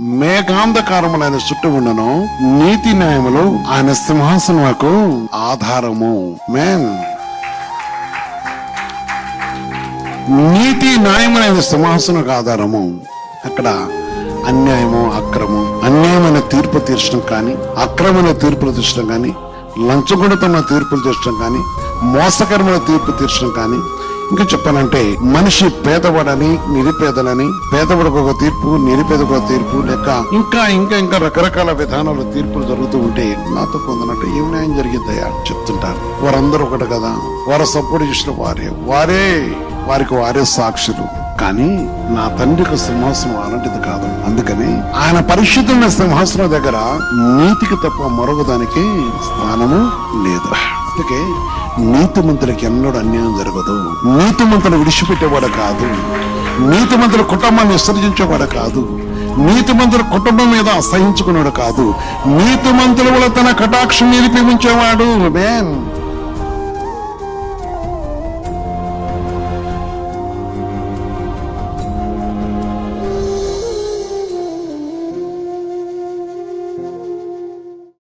మేఘాంధకారములైన చుట్టూ ఉండను. నీతి న్యాయములు ఆయన సింహాసనకు ఆధారము. మేన్ నీతి న్యాయములైన సింహాసనకు ఆధారము. అక్కడ అన్యాయము అక్రమం అన్యాయమైన తీర్పు తీర్చడం కానీ అక్రమమైన తీర్పులు తీర్చడం కానీ లంచగొడతమైన తీర్పులు తీర్చడం కానీ మోసకరమైన తీర్పు తీర్చడం కానీ ఇంకా చెప్పాలంటే మనిషి పేదవాడని నిరుపేదలని పేదవాడికి ఒక తీర్పు నిరుపేదకు ఒక తీర్పు లేక ఇంకా ఇంకా ఇంకా రకరకాల విధానాలు తీర్పులు జరుగుతూ ఉంటే నాతో పొందనంటే ఏం న్యాయం జరిగిద్దయా చెప్తుంటారు వారందరూ ఒకటి కదా? వారు సపోర్ట్ చేసిన వారే. వారే వారికి వారే సాక్షులు. కానీ నా తండ్రికి సింహాసనం అలాంటిది కాదు. అందుకని ఆయన పరిశుద్ధమైన సింహాసనం దగ్గర నీతికి తప్ప మరొక దానికి స్థానము లేదు. అందుకే నీతిమంతులకి ఎన్నడూ అన్యాయం జరగదు. నీతిమంతులు విడిచిపెట్టేవాడు కాదు. నీతిమంతుల కుటుంబాన్ని విసర్జించేవాడు కాదు. నీతిమంతుల కుటుంబం మీద అసహించుకున్నాడు కాదు. నీతిమంతుల వల్ల తన కటాక్షం నిలిపి ఉంచేవాడు. మేన్